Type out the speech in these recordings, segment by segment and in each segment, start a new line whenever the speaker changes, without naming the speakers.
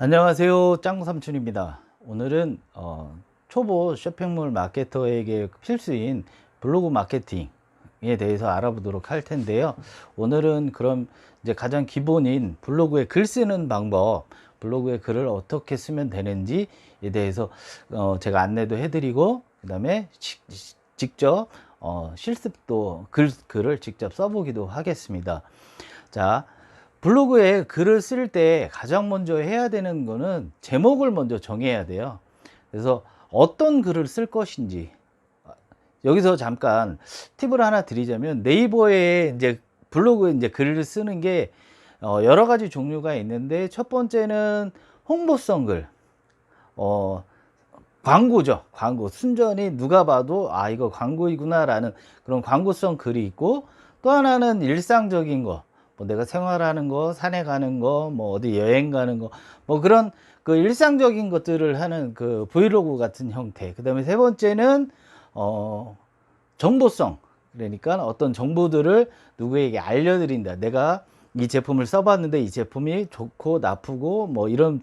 안녕하세요. 짱구삼촌입니다. 오늘은 어, 초보 쇼핑몰 마케터에게 필수인 블로그 마케팅에 대해서 알아보도록 할 텐데요. 오늘은 그럼 이제 가장 기본인 블로그에 글 쓰는 방법, 블로그에 글을 어떻게 쓰면 되는지에 대해서 어, 제가 안내도 해드리고, 그 다음에 직접 어, 실습도 글, 글을 직접 써보기도 하겠습니다. 자, 블로그에 글을 쓸 때 가장 먼저 해야 되는 거는 제목을 먼저 정해야 돼요. 그래서 어떤 글을 쓸 것인지 여기서 잠깐 팁을 하나 드리자면 네이버에 이제 블로그에 이제 글을 쓰는 게 어, 여러 가지 종류가 있는데 첫 번째는 홍보성 글, 어, 광고죠. 광고. 순전히 누가 봐도 아, 이거 광고이구나라는 그런 광고성 글이 있고 또 하나는 일상적인 거. 뭐 내가 생활하는 거, 산에 가는 거, 뭐 어디 여행 가는 거, 뭐 그런 그 일상적인 것들을 하는 그 브이로그 같은 형태. 그 다음에 세 번째는, 어, 정보성. 그러니까 어떤 정보들을 누구에게 알려드린다. 내가 이 제품을 써봤는데 이 제품이 좋고 나쁘고 뭐 이런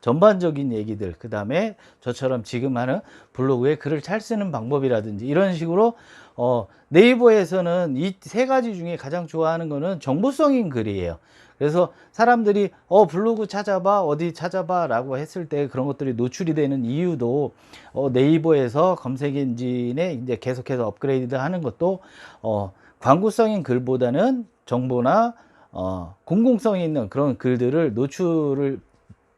전반적인 얘기들 그 다음에 저처럼 지금 하는 블로그에 글을 잘 쓰는 방법이라든지 이런 식으로 어 네이버에서는 이 세 가지 중에 가장 좋아하는 거는 정보성인 글이에요. 그래서 사람들이 어 블로그 찾아봐 어디 찾아봐 라고 했을 때 그런 것들이 노출이 되는 이유도 어 네이버에서 검색 엔진에 이제 계속해서 업그레이드 하는 것도 어 광고성인 글보다는 정보나 어, 공공성 있는 그런 글들을 노출을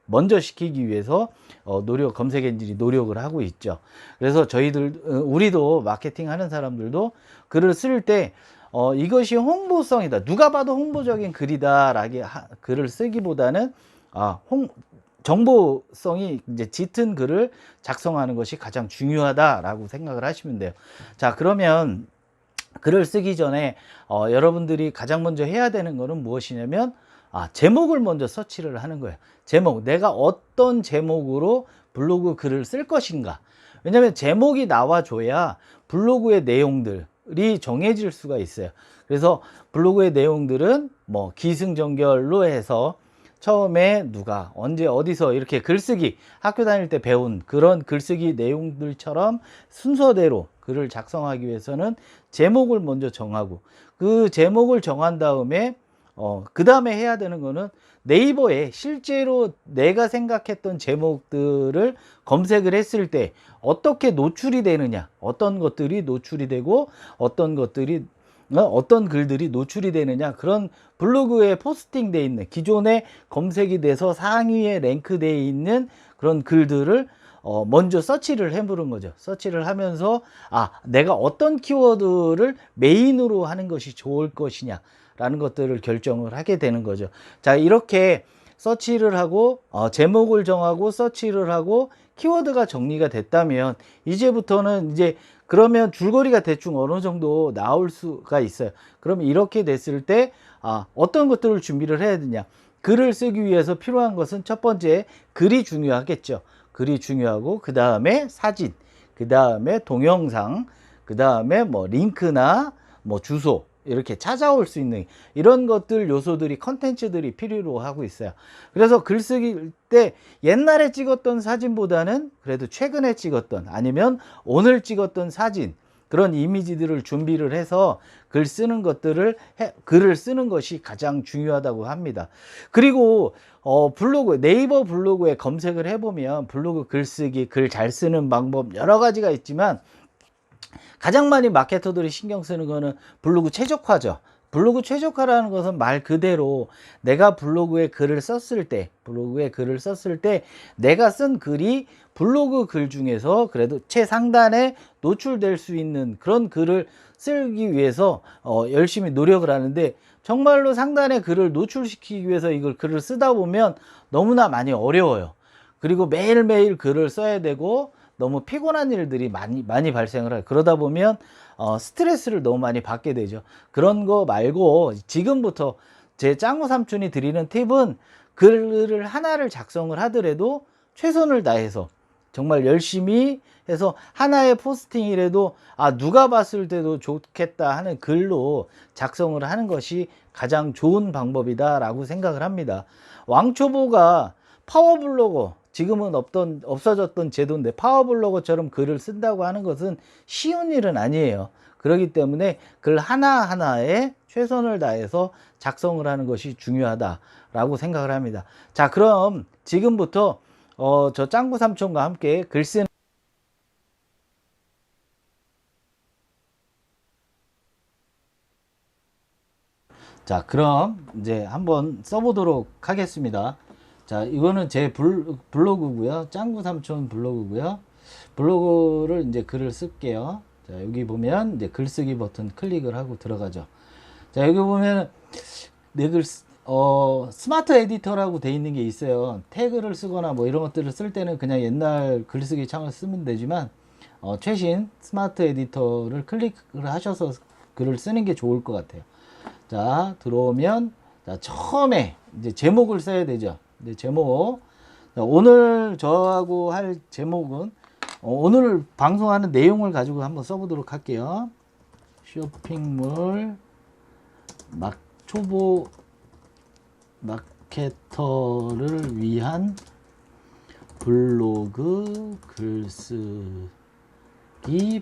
먼저 시키기 위해서 어, 노력 검색 엔진이 노력을 하고 있죠. 그래서 저희들 어, 우리도 마케팅 하는 사람들도 글을 쓸때 어, 이것이 홍보성이다. 누가 봐도 홍보적인 글이다 라게 글을 쓰기보다는 아, 홍 정보성이 이제 짙은 글을 작성하는 것이 가장 중요하다라고 생각을 하시면 돼요. 자, 그러면 글을 쓰기 전에 어, 여러분들이 가장 먼저 해야 되는 것은 무엇이냐면 아, 제목을 먼저 서치를 하는 거예요. 제목. 내가 어떤 제목으로 블로그 글을 쓸 것인가. 왜냐하면 제목이 나와줘야 블로그의 내용들이 정해질 수가 있어요. 그래서 블로그의 내용들은 뭐 기승전결로 해서 처음에 누가 언제 어디서 이렇게 글쓰기 학교 다닐 때 배운 그런 글쓰기 내용들처럼 순서대로 글을 작성하기 위해서는 제목을 먼저 정하고 그 제목을 정한 다음에 어, 그 다음에 해야 되는 거는 네이버에 실제로 내가 생각했던 제목들을 검색을 했을 때 어떻게 노출이 되느냐 어떤 것들이 노출이 되고 어떤 것들이 어, 어떤 글들이 노출이 되느냐 그런 블로그에 포스팅 돼 있는 기존에 검색이 돼서 상위에 랭크되어 있는 그런 글들을 어 먼저 서치를 해보는 거죠. 서치를 하면서 아 내가 어떤 키워드를 메인으로 하는 것이 좋을 것이냐 라는 것들을 결정을 하게 되는 거죠 자 이렇게 서치를 하고 어, 제목을 정하고 서치를 하고 키워드가 정리가 됐다면 이제부터는 이제 그러면 줄거리가 대충 어느 정도 나올 수가 있어요. 그러면 이렇게 됐을 때 아, 어떤 것들을 준비를 해야 되냐. 글을 쓰기 위해서 필요한 것은 첫 번째 글이 중요하겠죠. 글이 중요하고 그 다음에 사진, 그 다음에 동영상, 그 다음에 뭐 링크나 뭐 주소 이렇게 찾아올 수 있는 이런 것들 요소들이 컨텐츠들이 필요로 하고 있어요 그래서 글쓰기 때 옛날에 찍었던 사진보다는 그래도 최근에 찍었던 아니면 오늘 찍었던 사진 그런 이미지들을 준비를 해서 글 쓰는 것들을 해, 글을 쓰는 것이 가장 중요하다고 합니다. 그리고 어, 블로그 네이버 블로그에 검색을 해보면 블로그 글쓰기 글 잘 쓰는 방법 여러 가지가 있지만 가장 많이 마케터들이 신경 쓰는 거는 블로그 최적화죠. 블로그 최적화라는 것은 말 그대로 내가 블로그에 글을 썼을 때, 블로그에 글을 썼을 때 내가 쓴 글이 블로그 글 중에서 그래도 최상단에 노출될 수 있는 그런 글을 쓰기 위해서 어, 열심히 노력을 하는데 정말로 상단에 글을 노출시키기 위해서 이걸 글을 쓰다 보면 너무나 많이 어려워요. 그리고 매일매일 글을 써야 되고 너무 피곤한 일들이 많이 많이 발생을 해요. 그러다 보면 어, 스트레스를 너무 많이 받게 되죠. 그런 거 말고 지금부터 제 짱구 삼촌이 드리는 팁은 글을 하나를 작성을 하더라도 최선을 다해서 정말 열심히 해서 하나의 포스팅이라도 아 누가 봤을 때도 좋겠다 하는 글로 작성을 하는 것이 가장 좋은 방법이다 라고 생각을 합니다 왕초보가 파워블로거 지금은 없던 없어졌던 제도인데 파워블로거처럼 글을 쓴다고 하는 것은 쉬운 일은 아니에요. 그렇기 때문에 글 하나하나에 최선을 다해서 작성을 하는 것이 중요하다라고 생각을 합니다. 자, 그럼 지금부터 어, 저 짱구 삼촌과 함께 글 쓰는 자, 그럼 이제 한번 써보도록 하겠습니다. 자, 이거는 제 블, 블로그고요. 짱구 삼촌 블로그고요. 블로그를 이제 글을 쓸게요. 자, 여기 보면 이제 글쓰기 버튼 클릭을 하고 들어가죠. 자, 여기 보면 내 글, 어, 스마트 에디터라고 돼 있는 게 있어요. 태그를 쓰거나 뭐 이런 것들을 쓸 때는 그냥 옛날 글쓰기 창을 쓰면 되지만, 어, 최신 스마트 에디터를 클릭을 하셔서 글을 쓰는 게 좋을 것 같아요. 자, 들어오면, 자, 처음에 이제 제목을 써야 되죠. 네, 제목. 자, 오늘 저하고 할 제목은, 어, 오늘 방송하는 내용을 가지고 한번 써보도록 할게요. 쇼핑몰, 막, 초보 마케터를 위한 블로그 글쓰기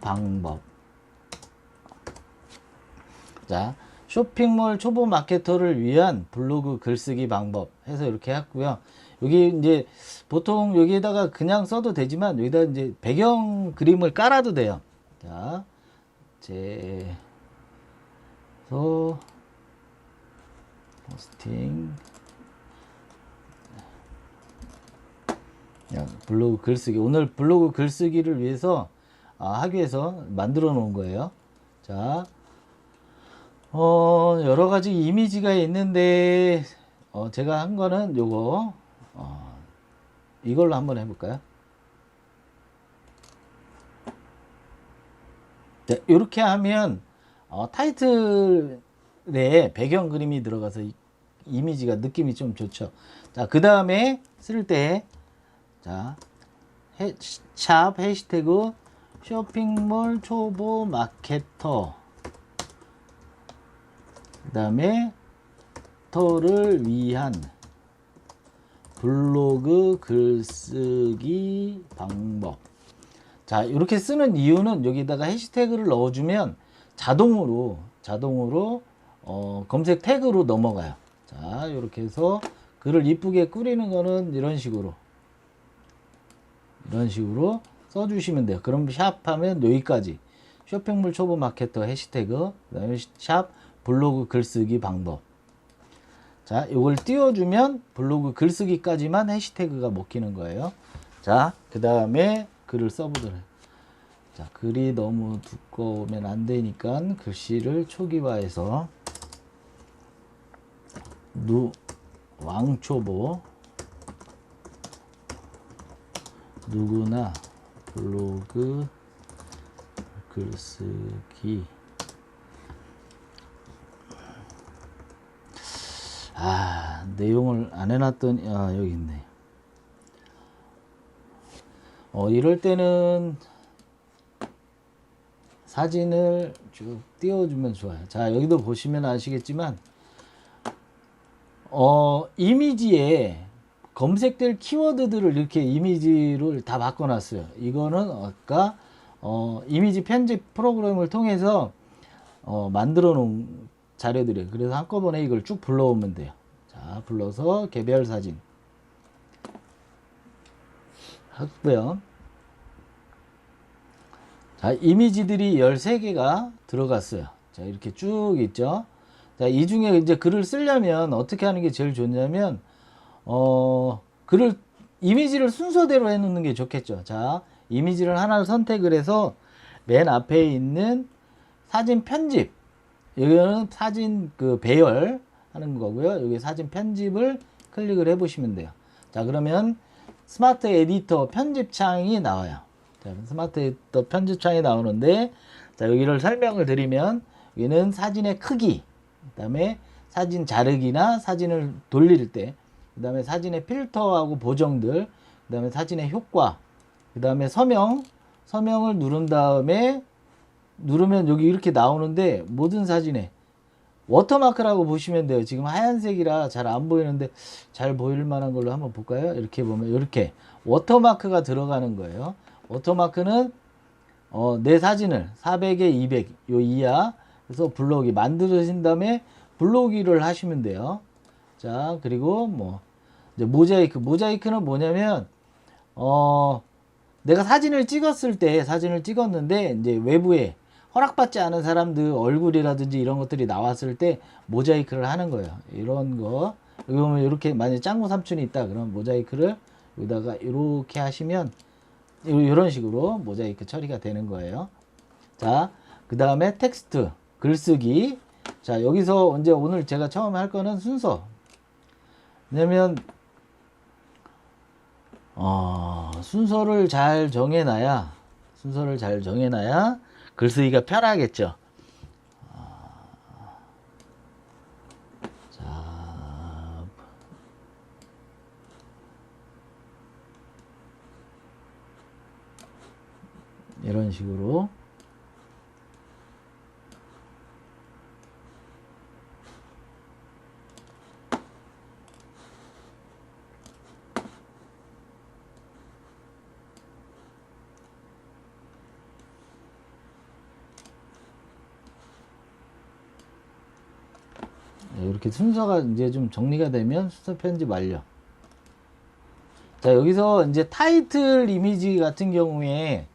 방법. 자, 쇼핑몰 초보 마케터를 위한 블로그 글쓰기 방법 해서 이렇게 했고요. 여기 이제 보통 여기에다가 그냥 써도 되지만 여기다 이제 배경 그림을 깔아도 돼요. 자, 제, 서, 포스팅, 야, 블로그 글쓰기. 오늘 블로그 글쓰기를 위해서 아, 하기 위해서 만들어 놓은 거예요. 자, 어, 여러 가지 이미지가 있는데, 어, 제가 한 거는 요거, 어, 이걸로 한번 해볼까요? 네, 이렇게 하면, 어, 타이틀에 배경 그림이 들어가서 이, 이미지가 느낌이 좀 좋죠. 자, 그 다음에 쓸 때, 자, 해, 샵 해시태그 쇼핑몰 초보 마케터. 그 다음에 터를 위한 블로그 글쓰기 방법. 자, 이렇게 쓰는 이유는 여기다가 해시태그를 넣어주면 자동으로, 자동으로, 어, 검색 태그로 넘어가요. 자, 이렇게 해서 글을 이쁘게 꾸리는 거는 이런 식으로. 이런 식으로 써주시면 돼요. 그럼 샵 하면 여기까지. 쇼핑몰 초보 마케터 해시태그, 그 다음에 샵 블로그 글쓰기 방법. 자, 이걸 띄워주면 블로그 글쓰기까지만 해시태그가 먹히는 거예요. 자, 그 다음에 글을 써보도록. 자, 글이 너무 두꺼우면 안 되니까 글씨를 초기화해서 누 왕초보 누구나 블로그 글쓰기 아 내용을 안 해놨더니 아 여기 있네. 어 이럴 때는 사진을 쭉 띄워주면 좋아요. 자 여기도 보시면 아시겠지만 어 이미지에 검색될 키워드들을 이렇게 이미지를 다 바꿔놨어요. 이거는 아까 어 이미지 편집 프로그램을 통해서 어 만들어 놓은 자료들이에요. 그래서 한꺼번에 이걸 쭉 불러오면 돼요. 자, 불러서 개별 사진 하고요. 자, 이미지들이 13개가 들어갔어요. 자, 이렇게 쭉 있죠. 자, 이 중에 이제 글을 쓰려면 어떻게 하는 게 제일 좋냐면, 어, 글을, 이미지를 순서대로 해 놓는 게 좋겠죠. 자, 이미지를 하나를 선택을 해서 맨 앞에 있는 사진 편집. 여기는 사진 그 배열 하는 거고요. 여기 사진 편집을 클릭을 해 보시면 돼요. 자, 그러면 스마트 에디터 편집창이 나와요. 자, 스마트 에디터 편집창이 나오는데 자, 여기를 설명을 드리면 여기는 사진의 크기, 그다음에 사진 자르기나 사진을 돌릴 때, 그다음에 사진의 필터하고 보정들, 그다음에 사진의 효과, 그다음에 서명, 서명을 누른 다음에 누르면 여기 이렇게 나오는데 모든 사진에 워터마크라고 보시면 돼요. 지금 하얀색이라 잘 안 보이는데 잘 보일 만한 걸로 한번 볼까요? 이렇게 보면 이렇게 워터마크가 들어가는 거예요. 워터마크는 어, 내 사진을 400에 200 요 이하 그래서 블로기 만드신 다음에 블로기를 하시면 돼요. 자 그리고 뭐 이제 모자이크 모자이크는 뭐냐면 어 내가 사진을 찍었을 때 사진을 찍었는데 이제 외부에 허락받지 않은 사람들 얼굴이라든지 이런 것들이 나왔을 때 모자이크를 하는 거예요. 이런 거 여기 보면 이렇게 만약 짱구 삼촌이 있다 그러면 모자이크를 여기다가 이렇게 하시면 요- 이런 식으로 모자이크 처리가 되는 거예요. 자, 그 다음에 텍스트, 글쓰기. 자, 여기서 이제 오늘 제가 처음 할 거는 순서. 왜냐면, 어, 순서를 잘 정해놔야, 순서를 잘 정해놔야 글 쓰기가 편하겠죠. 아, 자, 이런 식으로 네, 이렇게 순서가 이제 좀 정리가 되면 순서 편집 완료. 자, 여기서 이제 타이틀 이미지 같은 경우에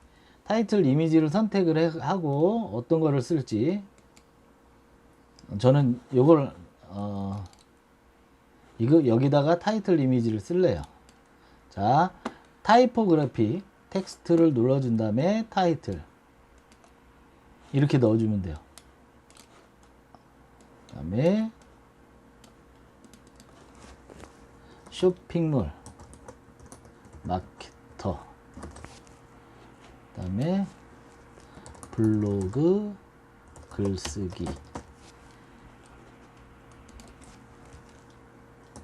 타이틀 이미지를 선택을 해- 하고 어떤 거를 쓸지 저는 요걸 어 이거 여기다가 타이틀 이미지를 쓸래요. 자, 타이포그래피 텍스트를 눌러준 다음에 타이틀 이렇게 넣어주면 돼요. 그 다음에 쇼핑몰 마케터 그 다음에 블로그 글쓰기.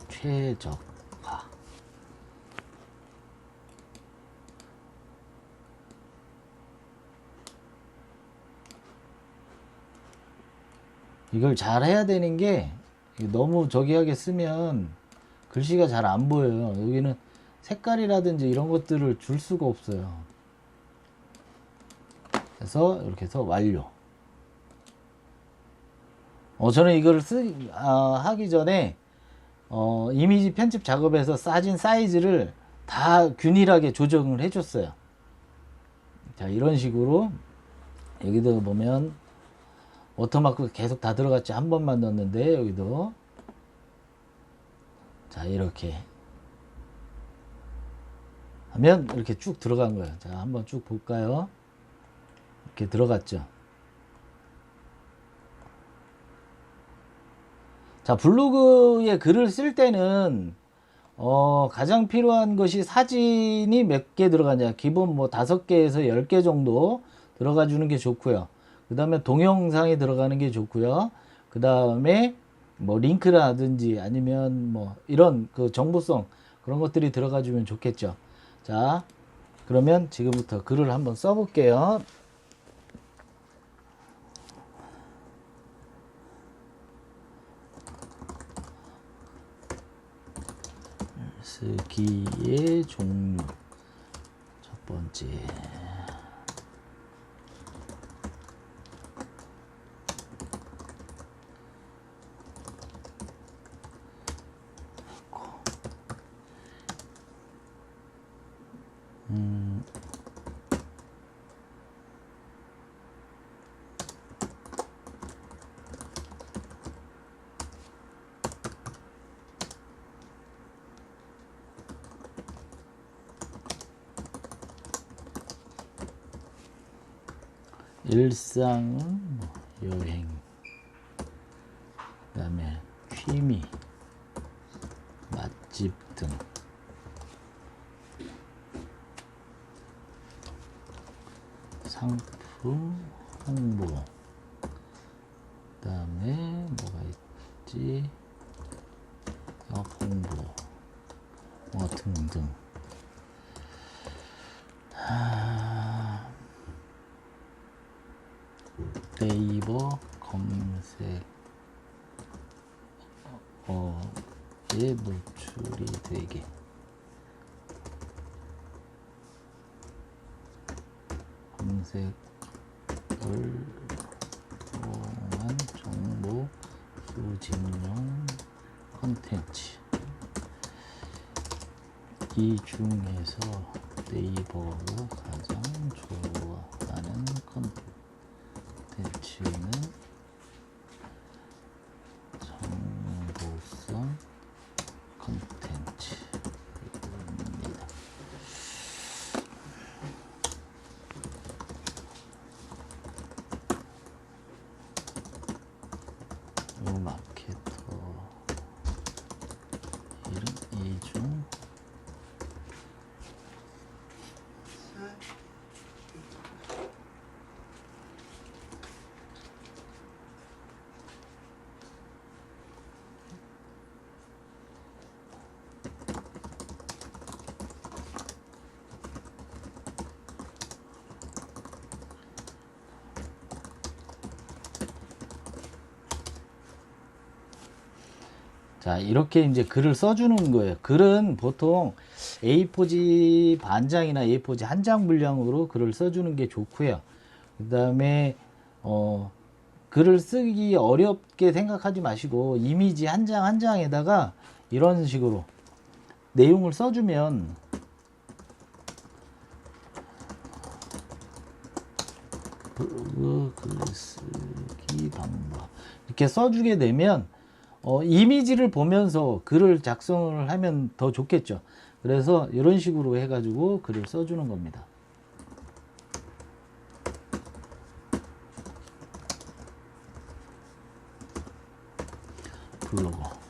최적화. 이걸 잘 해야 되는 게 너무 저기하게 쓰면 글씨가 잘 안 보여요. 여기는 색깔이라든지 이런 것들을 줄 수가 없어요. 그래서 이렇게 해서 완료. 어, 저는 이걸 쓰, 아, 하기 전에, 어, 이미지 편집 작업에서 사진 사이즈를 다 균일하게 조정을 해줬어요. 자, 이런 식으로, 여기도 보면, 워터마크 계속 다 들어갔지. 한 번만 넣었는데, 여기도. 자, 이렇게. 하면 이렇게 쭉 들어간 거예요. 자, 한번 쭉 볼까요? 이렇게 들어갔죠. 자, 블로그에 글을 쓸 때는 어, 가장 필요한 것이 사진이 몇 개 들어가냐. 기본 뭐 다섯 개에서 열 개 정도 들어가 주는 게 좋고요. 그 다음에 동영상이 들어가는 게 좋고요. 그 다음에 뭐 링크라든지 아니면 뭐 이런 그 정보성 그런 것들이 들어가 주면 좋겠죠. 자, 그러면 지금부터 글을 한번 써볼게요. 쓰기의 종류 첫 번째 일상 뭐 여행 그 다음에 취미 맛집 등. 상품 홍보. 그 다음에 뭐가 있지? 업 홍보. 뭐 등등 네이버 검색 노출이 되게 검색을 통한 정보 수집용 컨텐츠. 이 중에서 네이버가 가장 좋아하는 컨텐츠는 정보성 컨텐츠입니다. 요 마케터 이름 이중 자, 이렇게 이제 글을 써주는 거예요. 글은 보통 A4지 반장이나 A4지 한 장 분량으로 글을 써주는 게 좋고요. 그 다음에, 어, 글을 쓰기 어렵게 생각하지 마시고 이미지 한 장 한 장에다가 이런 식으로 내용을 써주면 글쓰기 방법 이렇게 써주게 되면 어, 이미지를 보면서 글을 작성을 하면 더 좋겠죠. 그래서 이런 식으로 해가지고 글을 써주는 겁니다. 블로그.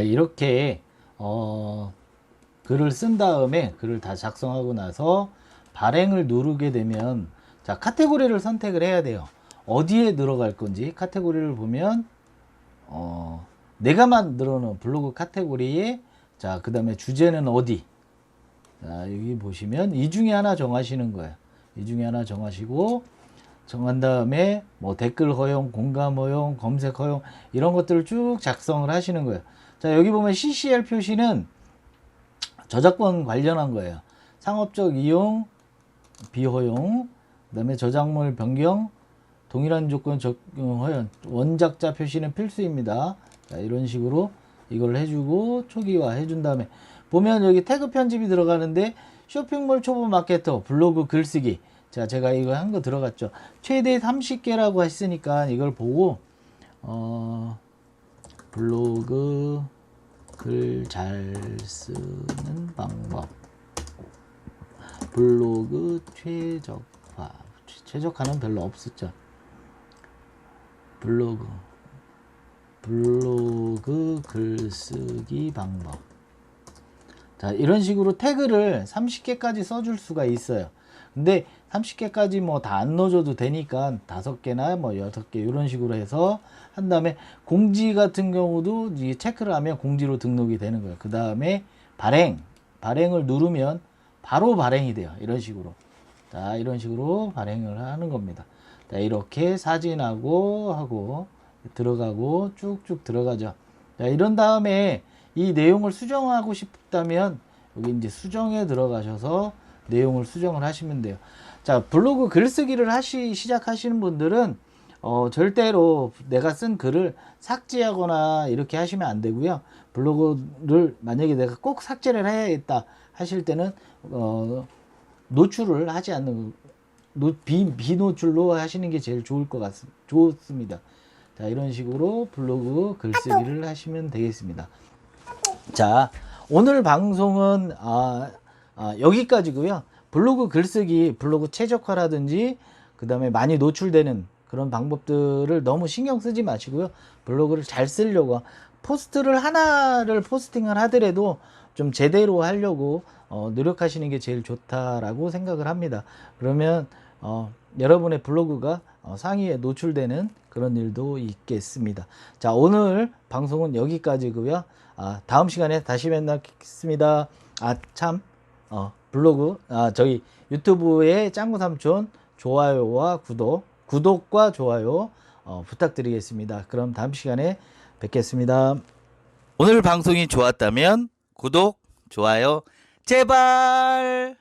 이렇게 어, 글을 쓴 다음에 글을 다 작성하고 나서 발행을 누르게 되면 자 카테고리를 선택을 해야 돼요. 어디에 들어갈 건지 카테고리를 보면 어, 내가 만들어 놓은 블로그 카테고리에 자 그 다음에 주제는 어디 자 여기 보시면 이 중에 하나 정하시는 거예요. 이 중에 하나 정하시고 정한 다음에 뭐 댓글 허용, 공감 허용, 검색 허용 이런 것들을 쭉 작성을 하시는 거예요. 자 여기 보면 CCL 표시는 저작권 관련한 거예요. 상업적 이용, 비허용, 그 다음에 저작물 변경, 동일한 조건 적용 허용, 원작자 표시는 필수입니다. 자, 이런 식으로 이걸 해주고 초기화 해준 다음에 보면 여기 태그 편집이 들어가는데 쇼핑몰 초보 마케터 블로그 글쓰기 자 제가 이거 한 거 들어갔죠 최대 30개라고 했으니까 이걸 보고 어 블로그 글 잘 쓰는 방법. 블로그 최적화. 최- 최적화는 별로 없었죠. 블로그. 블로그 글쓰기 방법. 자 이런 식으로 태그를 30개까지 써줄 수가 있어요. 근데 30개까지 뭐 다 안 넣어줘도 되니까 다섯 개나 뭐 여섯 개 이런 식으로 해서 한 다음에 공지 같은 경우도 이 체크를 하면 공지로 등록이 되는 거예요. 그 다음에 발행 발행을 누르면 바로 발행이 돼요. 이런 식으로. 자 이런 식으로 발행을 하는 겁니다. 자 이렇게 사진하고 하고 들어가고 쭉쭉 들어가죠. 자 이런 다음에 이 내용을 수정하고 싶다면 여기 이제 수정에 들어가셔서 내용을 수정을 하시면 돼요 자 블로그 글쓰기를 하시 시작하시는 분들은 어, 절대로 내가 쓴 글을 삭제하거나 이렇게 하시면 안 되고요. 블로그를 만약에 내가 꼭 삭제를 해야겠다 하실 때는 어, 노출을 하지 않는 노, 비, 비노출로 하시는 게 제일 좋을 것 같습니다. 좋습니다. 자 이런 식으로 블로그 글쓰기를 하시면 되겠습니다. 자 오늘 방송은 아, 아, 여기까지고요. 블로그 글쓰기, 블로그 최적화라든지 그 다음에 많이 노출되는 그런 방법들을 너무 신경 쓰지 마시고요. 블로그를 잘 쓰려고 포스트를 하나를 포스팅을 하더라도 좀 제대로 하려고 어, 노력하시는 게 제일 좋다라고 생각을 합니다. 그러면 어, 여러분의 블로그가 어, 상위에 노출되는 그런 일도 있겠습니다. 자 오늘 방송은 여기까지고요. 아, 다음 시간에 다시 만나겠습니다. 아참 어, 블로그 아 저희 유튜브의 짱구 삼촌 좋아요와 구독 구독과 좋아요 어, 부탁드리겠습니다. 그럼 다음 시간에 뵙겠습니다. 오늘 방송이 좋았다면 구독 좋아요 제발